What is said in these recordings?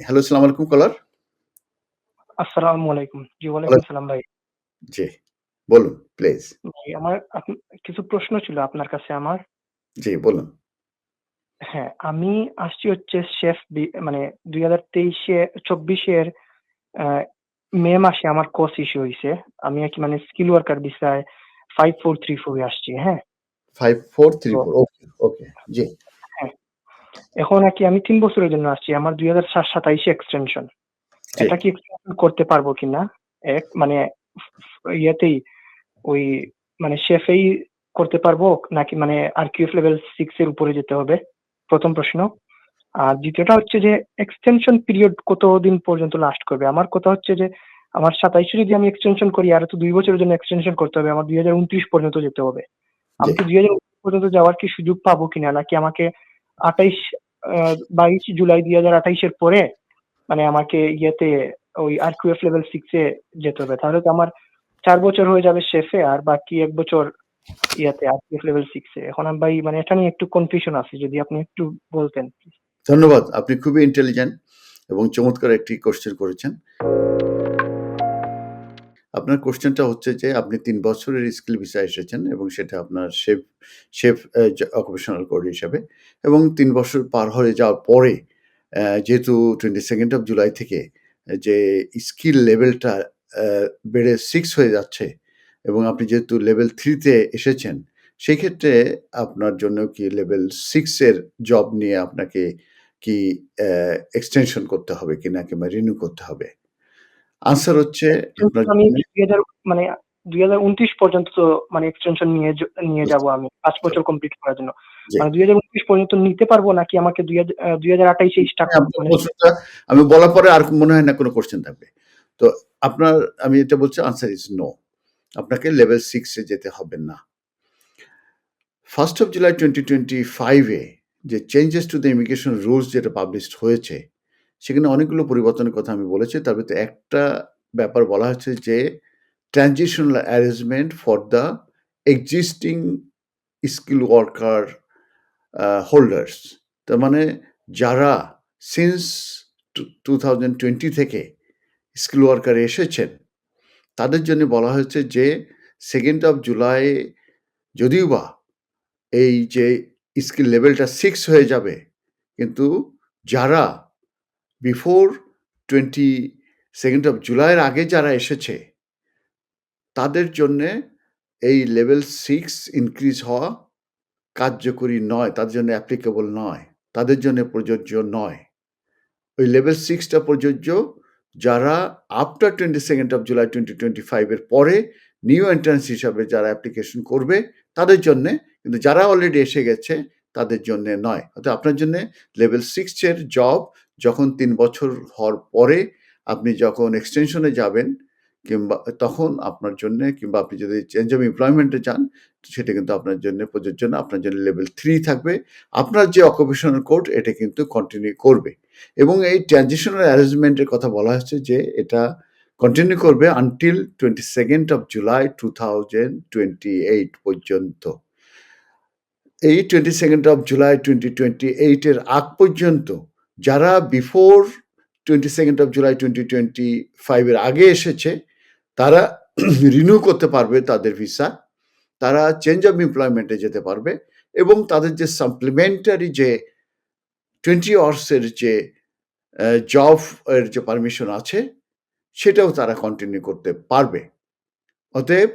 Hello, আসসালামু আলাইকুম কলার। আসসালামু আলাইকুম। জি, ওয়ালাইকুম ওয়ালাইকুম সালাম ভাই। জি, বলুন প্লিজ। ভাই আমার আপ কিছু প্রশ্ন ছিল আপনার কাছে আমার। জি, বলুন। হ্যাঁ, আমি আসছি হচ্ছে শেফ বি মানে ২০২৩ এ ২৪ এর আ মে মাসে আমার কোর্স ইস্যু হইছে। আমি আরকি মানে স্কিল ওয়ার্কার ভিসায় 5434 এ আসছি, হ্যাঁ? তো 5434 ওকে, ওকে। জি। এখন আরকি আমি ৩ বছরের জন্য আসছি। আমার ২০২৭ সাতাইশে এক্সটেনশন। এটা কি করতে পারব কিনা? এক মানে ইয়েতেই ওই মানে শেফেই করতে পারব নাকি মানে আরকিউএফ লেভেল সিক্স এর উপরে যেতে হবে? প্রথম প্রশ্ন। আর দ্বিতীয়টা হচ্ছে যে এক্সটেনশন পিরিয়ড কতদিন পর্যন্ত লাস্ট করবে? আমার কথা হচ্ছে যে আমার সাতাইশে যদি আমি এক্সটেনশন করি আর তো দুই বছরের জন্য এক্সটেনশন করতে হবে। আমার ২০২৯ পর্যন্ত যেতে হবে। আমি জি। কি ২০29 পর্যন্ত যাওয়ার কি সুযোগ পাবো কিনা? নাকি আমাকে ২৮ ২২ জুলাই ২০২৮ এর পরে মানে আমাকে ইয়েতে ওই আর কিউএফ লেভেল সিক্স যেতে হবে। তাহলে তো আমার চার বছর হয়ে যাবে শেষে, আর বাকি এক বছর ইয়াতে এফ লেভেল সিক্স। এখন ভাই মানে এটা নিয়ে একটু কনফিউশন আছে, যদি আপনি একটু বলতেন ধন্যবাদ। আপনি খুবই ইন্টেলিজেন্ট এবং চমৎকার একটি কোশ্চেন করেছেন। আপনার কোয়েশ্চেনটা হচ্ছে যে, আপনি তিন বছরের স্কিল ভিসায় এসেছেন এবং সেটা আপনার শেফ শেফ অকুপেশনাল কোড হিসাবে এবং তিন বছর পার হয়ে যাওয়ার পরে যেহেতু টোয়েন্টি সেকেন্ড অফ জুলাই থেকে যে স্কিল লেভেলটা বেড়ে সিক্স হয়ে যাচ্ছে এবং আপনি যেহেতু লেভেল থ্রিতে এসেছেন সেই ক্ষেত্রে আপনার জন্য কি লেভেল সিক্সের জব নিয়ে আপনাকে কি এক্সটেনশন করতে হবে কিনা কিংবা রিনিউ করতে হবে? আনসার হচ্ছে আমি জন্যে ২০০০ মানে ২০২৯ পর্যন্ত তো মানে এক্সটেনশন নিয়ে নিয়ে যাব আমি ৫ বছর কমপ্লিট করার জন্য। মানে ২০২৯ পর্যন্ত নিতে পারব নাকি আমাকে দুই হাজার আ ২০২৮ এ স্টার্ট আমি বলার পরে আর মনে হয় না কোনো কোয়েশ্চেন থাকবে। তো আপনার আমি এটা বলছি আনসার ইস নো। আপনাকে লেভেল 6 এ যেতে হবে না। 1st অফ জুলাই 2025 এ যে changes to the immigration rules যেটা পাবলিশড হয়েছে, সেখানে অনেকগুলো পরিবর্তনের কথা আমি বলেছি। তার ভেতরে একটা ব্যাপার বলা হচ্ছে যে transitional arrangement for the existing skill worker holders. তার মানে যারা সিন্স টু 2020 থেকে স্কিল ওয়ার্কার এসেছেন, তাদের জন্য বলা হয়েছে যে সেকেন্ড অফ জুলাই যদিওবা এই যে স্কিল লেভেলটা সিক্স হয়ে যাবে, কিন্তু যারা বিফোর 22nd অফ জুলাইয়ের আগে যারা এসেছে, তাদের জন্যে এই লেভেল সিক্স ইনক্রিজ হওয়া কার্যকরী নয়। তাদের জন্য অ্যাপ্লিকেবল নয়। তাদের জন্য প্রযোজ্য নয়। ওই লেভেল সিক্সটা প্রযোজ্য যারা after 22nd of July twenty twenty ফাইভের পরে নিউ এন্ট্রান্স হিসাবে যারা অ্যাপ্লিকেশন করবে, তাদের জন্যে। কিন্তু যারা অলরেডি এসে গেছে, তাদের জন্যে নয়। অর্থাৎ আপনার জন্যে লেভেল সিক্সের জব যখন তিন বছর হওয়ার পরে আপনি যখন এক্সটেনশনে যাবেন কিংবা তখন আপনার জন্যে কিংবা আপনি যদি চেঞ্জ অফ এমপ্লয়মেন্ট যান, সেটা কিন্তু আপনার জন্য প্রযোজ্য না। আপনার জন্য লেভেল থ্রি থাকবে। আপনার যে অকুপেশনাল কোড এটা কিন্তু কন্টিনিউ করবে। এবং এই ট্রানজিশনাল অ্যারেঞ্জমেন্টের কথা বলা হচ্ছে যে এটা কন্টিনিউ করবে আনটিল 22nd অফ জুলাই 2028 পর্যন্ত। এই 22nd of July twenty twenty এইটের আগ পর্যন্ত যারা before 22nd of July twenty twenty ফাইভের আগে এসেছে, তারা রিনিউ করতে পারবে তাদের ভিসা। তারা চেঞ্জ অফ এমপ্লয়মেন্ট যেতে পারবে এবং তাদের যে সাপ্লিমেন্টারি যে 20 আওয়ার্স এর যে জব এর যে পারমিশন আছে, সেটাও তারা কন্টিনিউ করতে পারবে। অতএব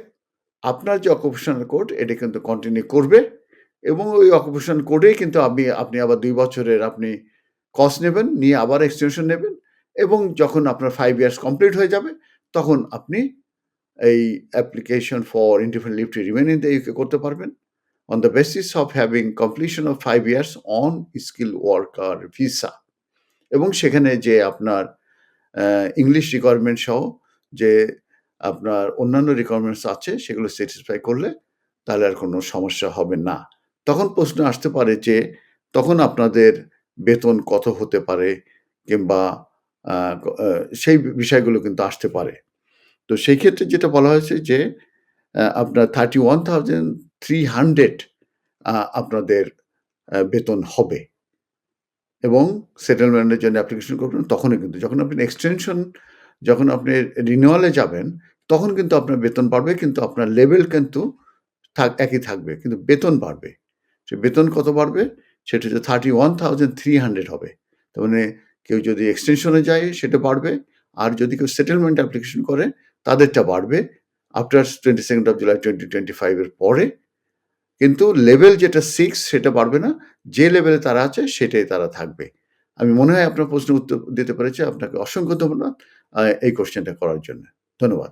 আপনার যে অকুপেশনাল কোড এটা কিন্তু কন্টিনিউ করবে এবং ওই অকুপেশনাল কোডেই কিন্তু আপনি আপনি আবার দুই বছরের আপনি কোর্স নেবেন, নিয়ে আবার এক্সটেনশন নেবেন এবং যখন আপনার ফাইভ ইয়ার্স কমপ্লিট হয়ে যাবে, তখন আপনি এই application for indefinite leave to remain in the UK করতে পারবেন। On the basis of having completion of five years on skill worker visa. এবং সেখানে যে আপনার ইংলিশ রিকোয়ারমেন্ট সহ যে আপনার অন্যান্য রিকোয়ারমেন্টস আছে, সেগুলো স্যাটিসফাই করলে তাহলে আর কোনো সমস্যা হবে না। তখন প্রশ্ন আসতে পারে যে তখন আপনাদের বেতন কত হতে পারে কিংবা সেই বিষয়গুলো কিন্তু আসতে পারে। তো সেই ক্ষেত্রে যেটা বলা হয়েছে যে আপনার thirty one thousand three hundred আপনাদের বেতন হবে। এবং সেটেলমেন্টের জন্য অ্যাপ্লিকেশন করবেন, তখনই কিন্তু, যখন আপনি এক্সটেনশন যখন আপনি রিনিউয়ালে যাবেন, তখন কিন্তু আপনার বেতন বাড়বে, কিন্তু আপনার লেভেল কিন্তু থাক, একই থাকবে, কিন্তু বেতন বাড়বে সে বেতন কত বাড়বে সেটা হচ্ছে thirty one thousand three hundred হবে। তার মানে কেউ যদি এক্সটেনশনে যায়, সেটা বাড়বে। আর যদি কেউ সেটেলমেন্ট অ্যাপ্লিকেশন করে, তাদেরটা বাড়বে। After twenty second of July twenty twenty ফাইভের পরে। কিন্তু লেভেল যেটা সিক্স সেটা বাড়বে না। যে লেভেলে তারা আছে, সেটাই তারা থাকবে। আমি মনে হয় আপনার প্রশ্ন উত্তর দিতে পেরেছি। আপনাকে অসংখ্য ধন্যবাদ এই কোশ্চেনটা করার জন্য। ধন্যবাদ।